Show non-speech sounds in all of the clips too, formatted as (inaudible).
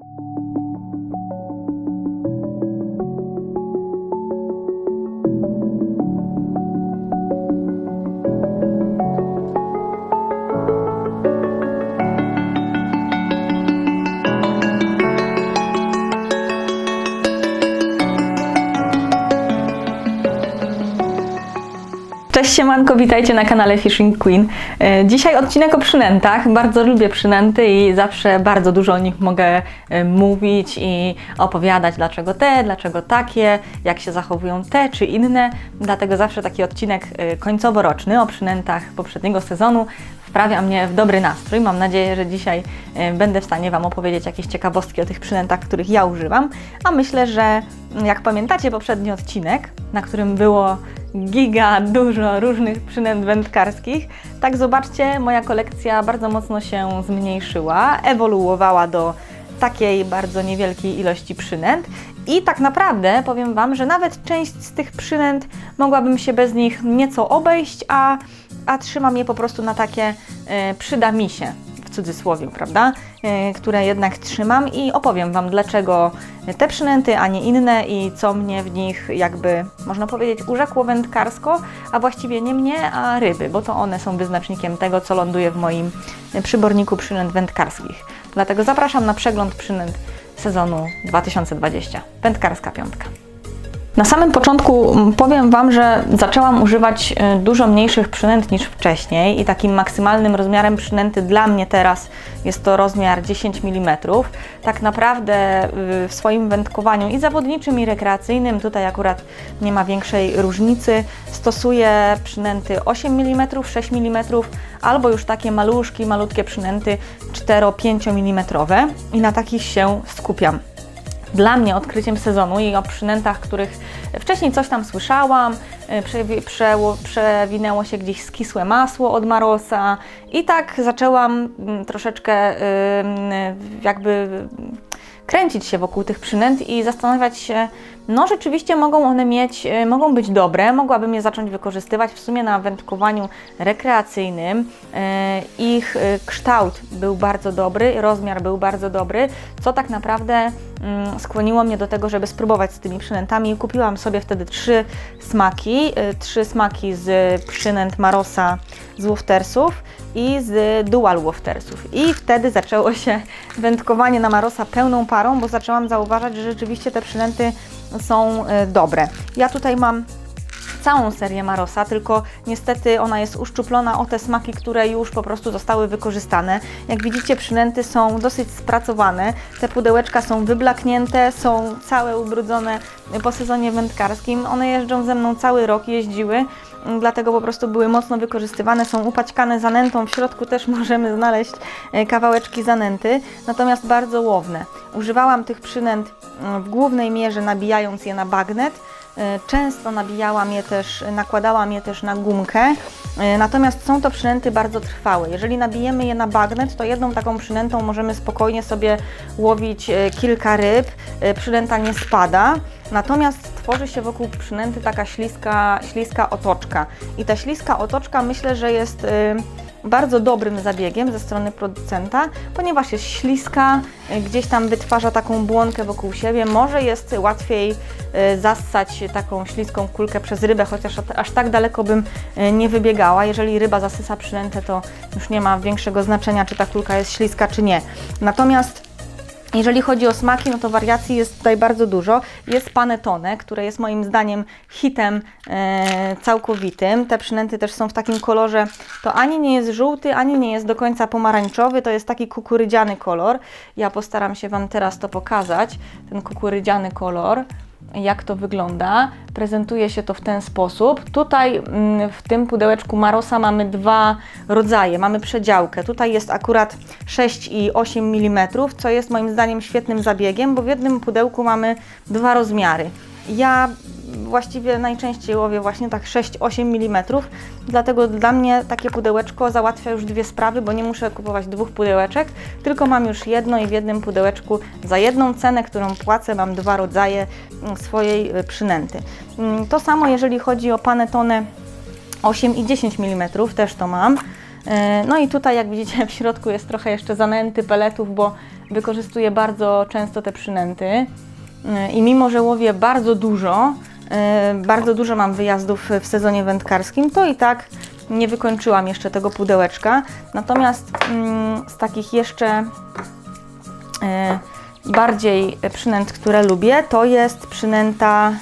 you siemanko, witajcie na kanale Fishing Queen. E, Dzisiaj odcinek o przynętach. Bardzo lubię przynęty i zawsze bardzo dużo o nich mogę e, mówić i opowiadać, dlaczego te, dlaczego takie, jak się zachowują te czy inne. Dlatego zawsze taki odcinek e, końcowo-roczny o przynętach poprzedniego sezonu wprawia mnie w dobry nastrój. Mam nadzieję, że dzisiaj będę w stanie Wam opowiedzieć jakieś ciekawostki o tych przynętach, których ja używam. A myślę, że mm, jak pamiętacie poprzedni odcinek, na którym było giga dużo różnych przynęt wędkarskich, tak zobaczcie, moja kolekcja bardzo mocno się zmniejszyła, ewoluowała do takiej bardzo niewielkiej ilości przynęt. I tak naprawdę powiem Wam, że nawet część z tych przynęt mogłabym się bez nich nieco obejść, a, a trzymam je po prostu na takie e, przyda mi się cudzysłowie, prawda? E, które jednak trzymam i opowiem Wam, dlaczego te przynęty, a nie inne i co mnie w nich jakby, można powiedzieć, urzekło wędkarsko, a właściwie nie mnie, a ryby, bo to one są wyznacznikiem tego, co ląduje w moim przyborniku przynęt wędkarskich. Dlatego zapraszam na przegląd przynęt sezonu 2020. Wędkarska piątka. Na samym początku powiem Wam, że zaczęłam używać y, dużo mniejszych przynęt niż wcześniej i takim maksymalnym rozmiarem przynęty dla mnie teraz jest to rozmiar 10 mm. Tak naprawdę w swoim wędkowaniu i zawodniczym i rekreacyjnym, tutaj akurat nie ma większej różnicy, stosuję przynęty 8 mm, 6 mm albo już takie maluszki, malutkie przynęty 4-5 mm i na takich się skupiam dla mnie odkryciem sezonu i o przynętach, których wcześniej coś tam słyszałam, e, przewinęło się gdzieś skisłe masło od Marosa i tak zaczęłam mm, troszeczkę jakby kręcić się wokół tych przynęt i zastanawiać się, no rzeczywiście mogą one mieć, e, mogą być dobre, mogłabym je zacząć wykorzystywać w sumie na wędkowaniu rekreacyjnym. E, Ich e, kształt był bardzo dobry, rozmiar był bardzo dobry, co tak naprawdę mm, skłoniło mnie do tego, żeby spróbować z tymi przynętami. Kupiłam sobie wtedy trzy smaki, trzy smaki z przynęt Marosa z Woftersów i z Dual Woftersów. I wtedy zaczęło się wędkowanie na Marosa pełną parą, bo zaczęłam zauważać, że rzeczywiście te przynęty są e, dobre. Ja tutaj mam całą serię Marosa, tylko niestety ona jest uszczuplona o te smaki, które już po prostu zostały wykorzystane. Jak widzicie, przynęty są dosyć spracowane, te pudełeczka są wyblaknięte, są całe ubrudzone po sezonie wędkarskim. One jeżdżą ze mną cały rok, jeździły, dlatego po prostu były mocno wykorzystywane, są upaćkane zanętą, w środku też (laughs) możemy znaleźć e, kawałeczki zanęty, natomiast bardzo łowne. Używałam tych przynęt mm, w głównej mierze nabijając je na bagnet, Często nabijałam je też, nakładałam je też na gumkę, e, natomiast są to przynęty bardzo trwałe. Jeżeli nabijemy je na bagnet, to jedną taką przynętą możemy spokojnie sobie łowić e, kilka ryb, e, przynęta nie spada, natomiast tworzy się wokół przynęty taka śliska, śliska otoczka. I ta śliska otoczka myślę, że jest e, bardzo dobrym zabiegiem ze strony producenta, ponieważ jest śliska, y, gdzieś tam wytwarza taką błonkę wokół siebie. Może jest łatwiej y, zassać taką śliską kulkę przez rybę, chociaż aż tak daleko bym y, nie wybiegała. Jeżeli ryba zasysa przynętę, to już nie ma większego znaczenia, czy ta kulka jest śliska, czy nie. Natomiast jeżeli chodzi o smaki, no to wariacji jest tutaj bardzo dużo. Jest panettone, które jest moim zdaniem hitem e, całkowitym. Te przynęty też są w takim kolorze, to ani nie jest żółty, ani nie jest do końca pomarańczowy, to jest taki kukurydziany kolor. Ja postaram się Wam teraz to pokazać, ten kukurydziany kolor jak to wygląda. Prezentuje się to w ten sposób. Tutaj mm, w tym pudełeczku Marosa mamy dwa rodzaje. Mamy przedziałkę. Tutaj jest akurat 6 i 8 mm, co jest moim zdaniem świetnym zabiegiem, bo w jednym pudełku mamy dwa rozmiary. Ja właściwie najczęściej łowię właśnie tak 6-8 mm, dlatego dla mnie takie pudełeczko załatwia już dwie sprawy, bo nie muszę kupować dwóch pudełeczek, tylko mam już jedno i w jednym pudełeczku za jedną cenę, którą płacę, mam dwa rodzaje mm, swojej y, przynęty. Mm, To samo jeżeli chodzi o panettone 8 i 10 mm, też to mam. E, No i tutaj jak widzicie w środku jest trochę jeszcze zanęty peletów, bo wykorzystuję bardzo często te przynęty y, i mimo, że łowię bardzo dużo, y, bardzo dużo mam wyjazdów w sezonie wędkarskim, to i tak nie wykończyłam jeszcze tego pudełeczka. Natomiast mm, z takich jeszcze e, bardziej przynęt, które lubię, to jest przynęta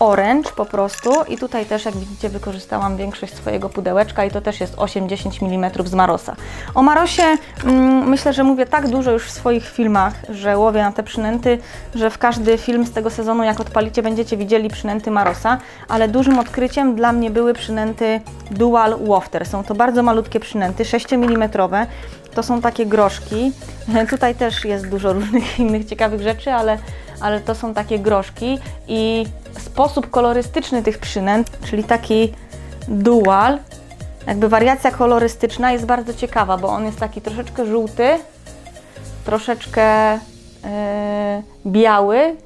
orange po prostu i tutaj też jak widzicie wykorzystałam większość swojego pudełeczka i to też jest 8-10 mm z Marosa. O Marosie mm, myślę, że mówię tak dużo już w swoich filmach, że łowię na te przynęty, że w każdy film z tego sezonu jak odpalicie będziecie widzieli przynęty Marosa, ale dużym odkryciem dla mnie były przynęty Dual Wafter. Są to bardzo malutkie przynęty, 6 mm. To są takie groszki. (laughs) Tutaj też jest dużo różnych (laughs) innych ciekawych rzeczy, ale, ale to są takie groszki i sposób kolorystyczny tych przynęt, czyli taki dual, jakby wariacja kolorystyczna jest bardzo ciekawa, bo on jest taki troszeczkę żółty, troszeczkę e, biały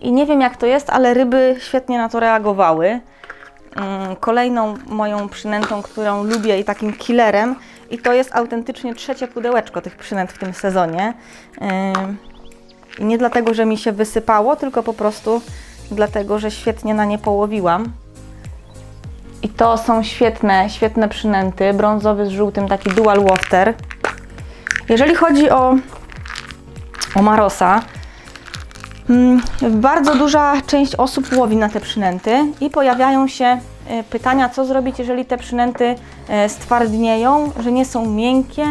i nie wiem jak to jest, ale ryby świetnie na to reagowały. Mm, Kolejną moją przynętą, którą lubię i takim killerem i to jest autentycznie trzecie pudełeczko tych przynęt w tym sezonie. I nie dlatego, że mi się wysypało, tylko po prostu dlatego, że świetnie na nie połowiłam. I to są świetne, świetne przynęty. Brązowy z żółtym, taki dual wafter. Jeżeli chodzi o, o Marosa, mm, bardzo duża część osób łowi na te przynęty i pojawiają się e, pytania, co zrobić, jeżeli te przynęty e, stwardnieją, że nie są miękkie.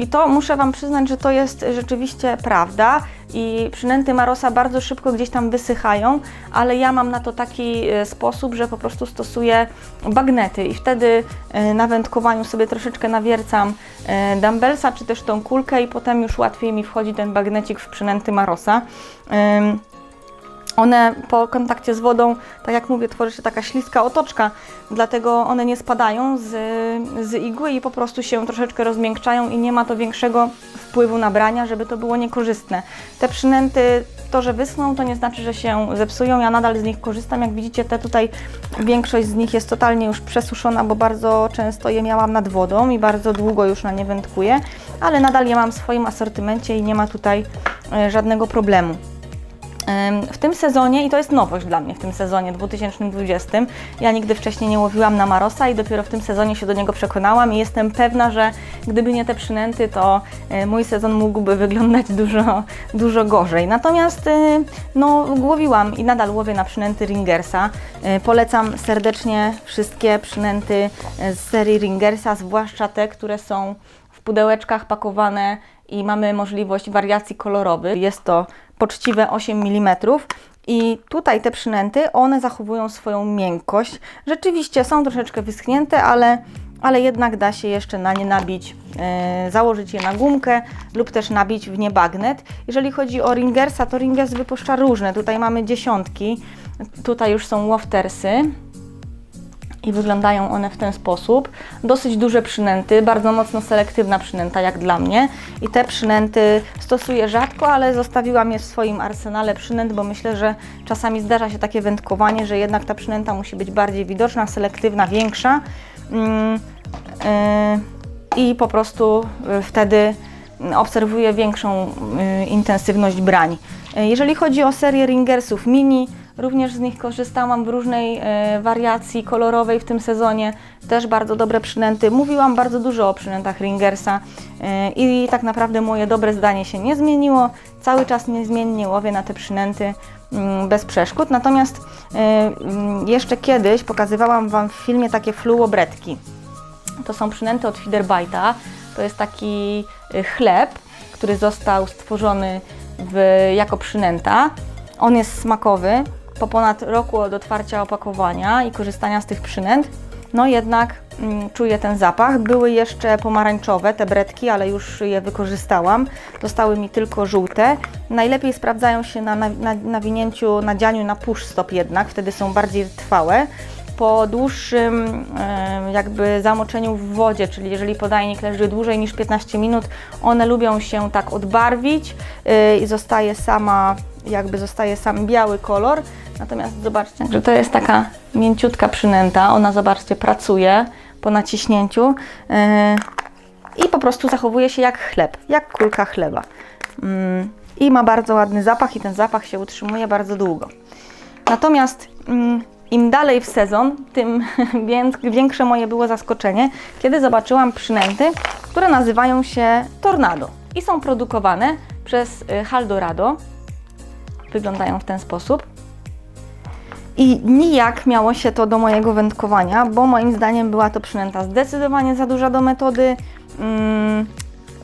I to muszę Wam przyznać, że to jest rzeczywiście prawda i przynęty Marosa bardzo szybko gdzieś tam wysychają, ale ja mam na to taki e, sposób, że po prostu stosuję bagnety i wtedy e, na wędkowaniu sobie troszeczkę nawiercam e, dumbbellsa czy też tą kulkę i potem już łatwiej mi wchodzi ten bagnecik w przynęty Marosa. One po kontakcie z wodą, tak jak mówię, tworzy się taka śliska otoczka, dlatego one nie spadają z, z igły i po prostu się troszeczkę rozmiękczają i nie ma to większego wpływu na brania, żeby to było niekorzystne. Te przynęty, to, że wyschną, to nie znaczy, że się zepsują. Ja nadal z nich korzystam. Jak widzicie, te tutaj większość z nich jest totalnie już przesuszona, bo bardzo często je miałam nad wodą i bardzo długo już na nie wędkuję, ale nadal je mam w swoim asortymencie i nie ma tutaj e, żadnego problemu. W tym sezonie, i to jest nowość dla mnie w tym sezonie 2020, ja nigdy wcześniej nie łowiłam na Marosa i dopiero w tym sezonie się do niego przekonałam i jestem pewna, że gdyby nie te przynęty, to y, mój sezon mógłby wyglądać dużo, dużo gorzej. Natomiast y, no, łowiłam i nadal łowię na przynęty Ringersa. Y, Polecam serdecznie wszystkie przynęty z serii Ringersa, zwłaszcza te, które są w pudełeczkach pakowane i mamy możliwość wariacji kolorowych. Jest to poczciwe 8 mm. I tutaj te przynęty, one zachowują swoją miękkość. Rzeczywiście są troszeczkę wyschnięte, ale, ale jednak da się jeszcze na nie nabić, e, założyć je na gumkę lub też nabić w nie bagnet. Jeżeli chodzi o Ringersa, to Ringers wypuszcza różne. Tutaj mamy dziesiątki, tutaj już są waftersy i wyglądają one w ten sposób. Dosyć duże przynęty, bardzo mocno selektywna przynęta jak dla mnie i te przynęty stosuję rzadko, ale zostawiłam je w swoim arsenale przynęt, bo myślę, że czasami zdarza się takie wędkowanie, że jednak ta przynęta musi być bardziej widoczna, selektywna, większa mm, yy, i po prostu yy, wtedy obserwuję większą yy, intensywność brań. Jeżeli chodzi o serię Ringersów mini, Również z nich korzystałam w różnej e, wariacji kolorowej w tym sezonie. Też bardzo dobre przynęty. Mówiłam bardzo dużo o przynętach Ringersa e, i tak naprawdę moje dobre zdanie się nie zmieniło. Cały czas niezmiennie łowię na te przynęty mm, bez przeszkód. Natomiast e, mm, jeszcze kiedyś pokazywałam Wam w filmie takie fluobretki. To są przynęty od Feederbite'a. To jest taki chleb, który został stworzony w, jako przynęta. On jest smakowy. Po ponad roku od otwarcia opakowania i korzystania z tych przynęt, no jednak mm, czuję ten zapach. Były jeszcze pomarańczowe te bretki, ale już je wykorzystałam. Zostały mi tylko żółte. Najlepiej sprawdzają się na, na, na nawinięciu, nadzianiu na push stop jednak, wtedy są bardziej trwałe po dłuższym e, jakby zamoczeniu w wodzie, czyli jeżeli podajnik leży dłużej niż 15 minut, one lubią się tak odbarwić e, i zostaje sama, jakby zostaje sam biały kolor. Natomiast zobaczcie, że to jest taka mięciutka przynęta, ona zobaczcie pracuje po naciśnięciu e, i po prostu zachowuje się jak chleb, jak kulka chleba. Mm, I ma bardzo ładny zapach i ten zapach się utrzymuje bardzo długo. Natomiast mm, im dalej w sezon, tym (laughs) wię- większe moje było zaskoczenie, kiedy zobaczyłam przynęty, które nazywają się Tornado i są produkowane przez y, Haldorado. Wyglądają w ten sposób. I nijak miało się to do mojego wędkowania, bo moim zdaniem była to przynęta zdecydowanie za duża do metody. Mm,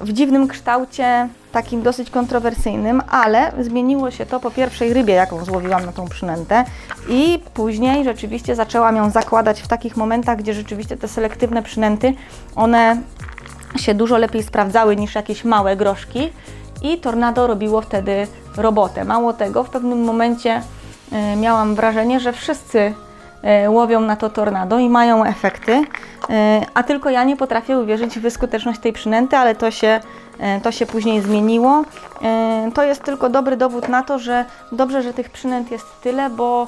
w dziwnym kształcie, takim dosyć kontrowersyjnym, ale zmieniło się to po pierwszej rybie, jaką złowiłam na tą przynętę i później rzeczywiście zaczęłam ją zakładać w takich momentach, gdzie rzeczywiście te selektywne przynęty, one się dużo lepiej sprawdzały niż jakieś małe groszki i Tornado robiło wtedy robotę. Mało tego, w pewnym momencie miałam wrażenie, że wszyscy e, łowią na to tornado i mają efekty, e, a tylko ja nie potrafię uwierzyć w skuteczność tej przynęty, ale to się, e, to się później zmieniło. E, To jest tylko dobry dowód na to, że dobrze, że tych przynęt jest tyle, bo e,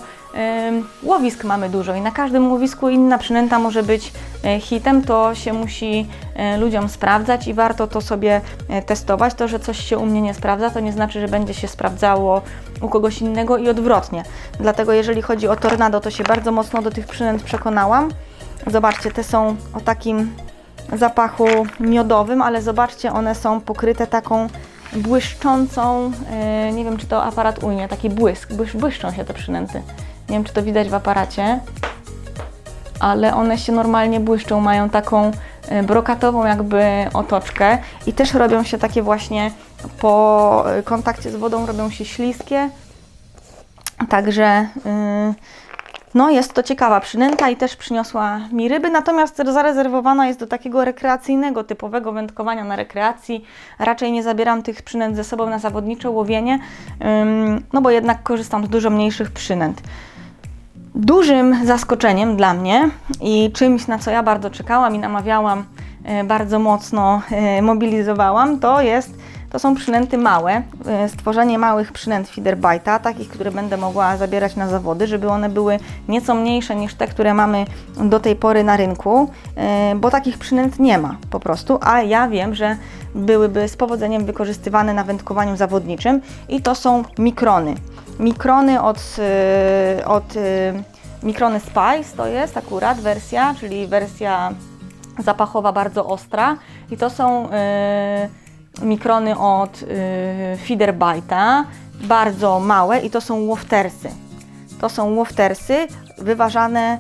łowisk mamy dużo i na każdym łowisku inna przynęta może być e, hitem, to się musi e, ludziom sprawdzać i warto to sobie e, testować. To, że coś się u mnie nie sprawdza, to nie znaczy, że będzie się sprawdzało u kogoś innego i odwrotnie. Dlatego jeżeli chodzi o tornado, to się bardzo mocno do tych przynęt przekonałam. Zobaczcie, te są o takim zapachu miodowym, ale zobaczcie, one są pokryte taką błyszczącą, nie wiem czy to aparat ujmie, taki błysk, błysz, błyszczą się te przynęty. Nie wiem czy to widać w aparacie, ale one się normalnie błyszczą, mają taką e, brokatową jakby otoczkę i też robią się takie właśnie po e, kontakcie z wodą robią się śliskie. Także yy, no jest to ciekawa przynęta i też przyniosła mi ryby, natomiast zarezerwowana jest do takiego rekreacyjnego, typowego wędkowania na rekreacji. Raczej nie zabieram tych przynęt ze sobą na zawodnicze łowienie, no bo jednak korzystam z dużo mniejszych przynęt. Dużym zaskoczeniem dla mnie i czymś, na co ja bardzo czekałam i namawiałam, e, bardzo mocno e, mobilizowałam, to jest, to są przynęty małe, e, stworzenie małych przynęt feederbite'a, takich, które będę mogła zabierać na zawody, żeby one były nieco mniejsze niż te, które mamy do tej pory na rynku, bo takich przynęt nie ma po prostu, a ja wiem, że byłyby z powodzeniem wykorzystywane na wędkowaniu zawodniczym i to są mikrony. Mikrony od, y, od y, Mikrony Spice to jest akurat wersja, czyli wersja zapachowa bardzo ostra i to są y, mikrony od y, Feederbite'a, bardzo małe i to są łoftersy. To są łoftersy wyważane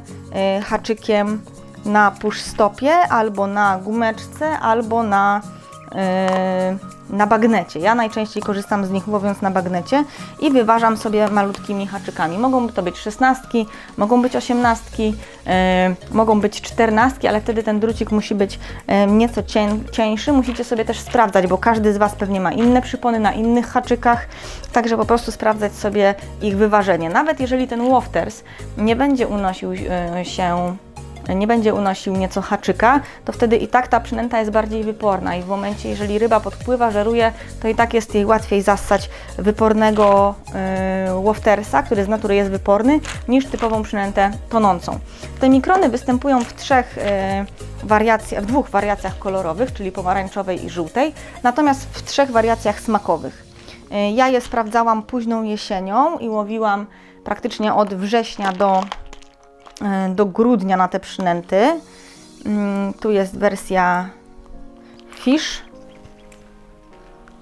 haczykiem na push stopie albo na gumeczce albo na na bagnecie. Ja najczęściej korzystam z nich łowiąc na bagnecie i wyważam sobie malutkimi haczykami. Mogą to być szesnastki, mogą być osiemnastki, y, mogą być czternastki, ale wtedy ten drucik musi być y, nieco cień, cieńszy. Musicie sobie też sprawdzać, bo każdy z Was pewnie ma inne przypony na innych haczykach, także po prostu sprawdzać sobie ich wyważenie. Nawet jeżeli ten Wofters nie będzie unosił się nie będzie unosił nieco haczyka, to wtedy i tak ta przynęta jest bardziej wyporna i w momencie, jeżeli ryba podpływa, żeruje, to i tak jest jej łatwiej zassać wypornego yy, który z natury jest wyporny, niż typową przynętę tonącą. Te mikrony występują w trzech yy, wariacjach, w dwóch wariacjach kolorowych, czyli pomarańczowej i żółtej, natomiast w trzech wariacjach smakowych. Yy, Ja je sprawdzałam późną jesienią i łowiłam praktycznie od września do do grudnia na te przynęty. Mm, Tu jest wersja Fish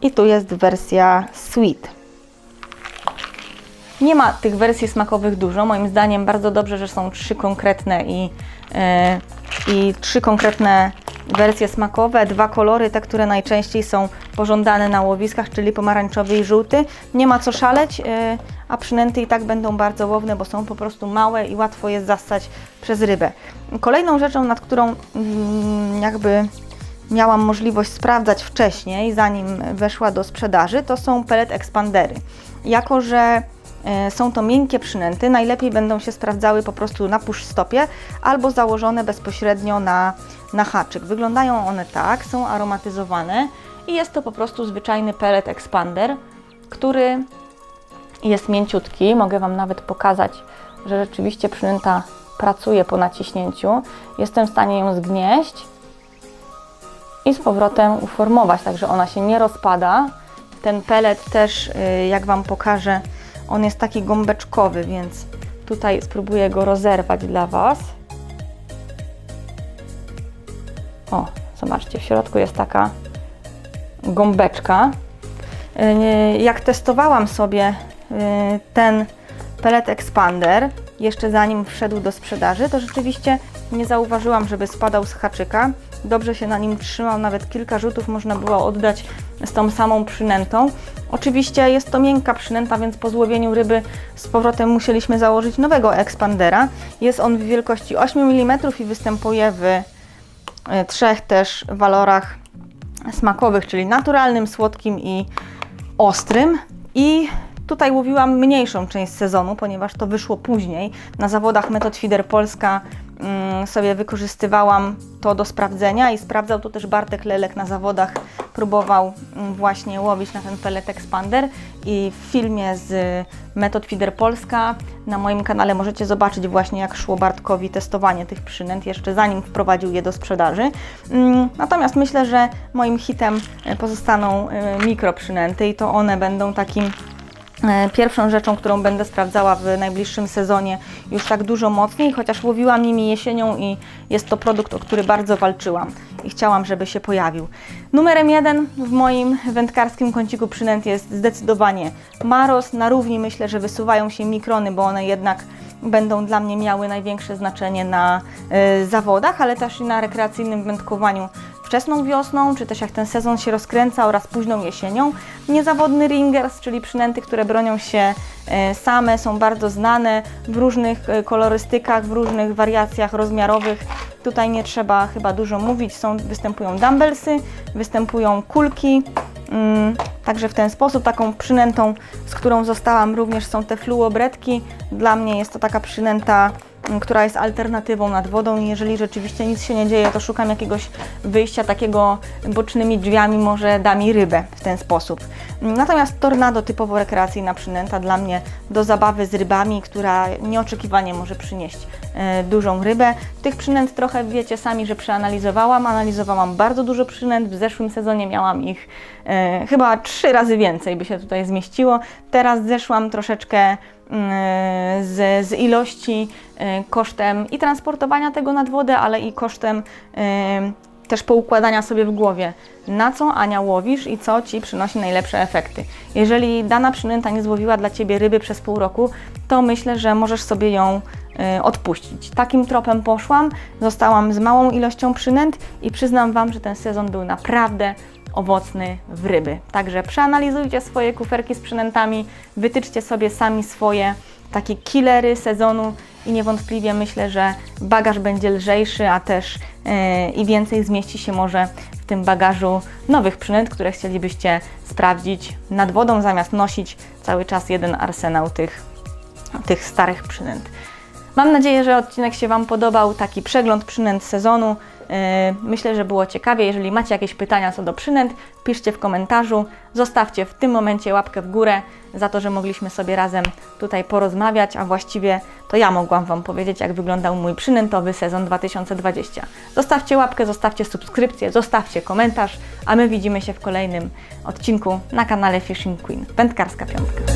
i tu jest wersja Sweet. Nie ma tych wersji smakowych dużo. Moim zdaniem bardzo dobrze, że są trzy konkretne i, e, i trzy konkretne wersje smakowe, dwa kolory, te, które najczęściej są pożądane na łowiskach, czyli pomarańczowy i żółty. Nie ma co szaleć, e, a przynęty i tak będą bardzo łowne, bo są po prostu małe i łatwo je zastać przez rybę. Kolejną rzeczą, nad którą mm, jakby miałam możliwość sprawdzać wcześniej, zanim weszła do sprzedaży, to są pellet expandery. Jako, że są to miękkie przynęty, najlepiej będą się sprawdzały po prostu na push stopie albo założone bezpośrednio na, na haczyk. Wyglądają one tak, są aromatyzowane i jest to po prostu zwyczajny pellet expander, który jest mięciutki. Mogę Wam nawet pokazać, że rzeczywiście przynęta pracuje po naciśnięciu. Jestem w stanie ją zgnieść i z powrotem uformować, także ona się nie rozpada. Ten pelet też, y, jak Wam pokażę, on jest taki gąbeczkowy, więc tutaj spróbuję go rozerwać dla Was. O, zobaczcie, w środku jest taka gąbeczka. Yy, Jak testowałam sobie yy, ten pellet expander, jeszcze zanim wszedł do sprzedaży, to rzeczywiście nie zauważyłam, żeby spadał z haczyka. Dobrze się na nim trzymał, nawet kilka rzutów można było oddać z tą samą przynętą. Oczywiście jest to miękka przynęta, więc po złowieniu ryby z powrotem musieliśmy założyć nowego expandera. Jest on w wielkości 8 mm i występuje w e, trzech też walorach smakowych, czyli naturalnym, słodkim i ostrym. I tutaj łowiłam mniejszą część sezonu, ponieważ to wyszło później. Na zawodach Metod Feeder Polska sobie wykorzystywałam to do sprawdzenia i sprawdzał to też Bartek Lelek na zawodach. Próbował mm, właśnie łowić na ten pellet expander i w filmie z Metod Feeder Polska na moim kanale możecie zobaczyć właśnie jak szło Bartkowi testowanie tych przynęt jeszcze zanim wprowadził je do sprzedaży. Mm, Natomiast myślę, że moim hitem e, pozostaną e, mikroprzynęty i to one będą takim Pierwszą rzeczą, którą będę sprawdzała w najbliższym sezonie już tak dużo mocniej, chociaż łowiłam nimi jesienią i jest to produkt, o który bardzo walczyłam i chciałam, żeby się pojawił. Numerem jeden w moim wędkarskim kąciku przynęt jest zdecydowanie Maros. Na równi myślę, że wysuwają się mikrony, bo one jednak będą dla mnie miały największe znaczenie na e, zawodach, ale też i na rekreacyjnym wędkowaniu wczesną wiosną, czy też jak ten sezon się rozkręca oraz późną jesienią. Niezawodny ringers, czyli przynęty, które bronią się e, same, są bardzo znane w różnych e, kolorystykach, w różnych wariacjach rozmiarowych. Tutaj nie trzeba chyba dużo mówić, są, występują dumbbellsy, występują kulki, Mm, Także w ten sposób, taką przynętą, z którą zostałam również są te fluobretki. Dla mnie jest to taka przynęta, która jest alternatywą nad wodą i jeżeli rzeczywiście nic się nie dzieje, to szukam jakiegoś wyjścia takiego bocznymi drzwiami, może da mi rybę w ten sposób. Natomiast tornado typowo rekreacyjna przynęta dla mnie do zabawy z rybami, która nieoczekiwanie może przynieść e, dużą rybę. Tych przynęt trochę wiecie sami, że przeanalizowałam. Analizowałam bardzo dużo przynęt. W zeszłym sezonie miałam ich e, chyba trzy razy więcej by się tutaj zmieściło. Teraz zeszłam troszeczkę z, z ilości e, kosztem i transportowania tego nad wodę, ale i kosztem e, też poukładania sobie w głowie, na co Ania łowisz i co Ci przynosi najlepsze efekty. Jeżeli dana przynęta nie złowiła dla Ciebie ryby przez pół roku, to myślę, że możesz sobie ją y, odpuścić. Takim tropem poszłam, zostałam z małą ilością przynęt i przyznam Wam, że ten sezon był naprawdę owocny w ryby. Także przeanalizujcie swoje kuferki z przynętami, wytyczcie sobie sami swoje takie killery sezonu i niewątpliwie myślę, że bagaż będzie lżejszy, a też yy, i więcej zmieści się może w tym bagażu nowych przynęt, które chcielibyście sprawdzić nad wodą, zamiast nosić cały czas jeden arsenał tych, tych starych przynęt. Mam nadzieję, że odcinek się Wam podobał, taki przegląd przynęt sezonu. Yy, Myślę, że było ciekawie. Jeżeli macie jakieś pytania co do przynęt, piszcie w komentarzu. Zostawcie w tym momencie łapkę w górę za to, że mogliśmy sobie razem tutaj porozmawiać, a właściwie to ja mogłam Wam powiedzieć, jak wyglądał mój przynętowy sezon 2020. Zostawcie łapkę, zostawcie subskrypcję, zostawcie komentarz, a my widzimy się w kolejnym odcinku na kanale Fishing Queen. Wędkarska piątka.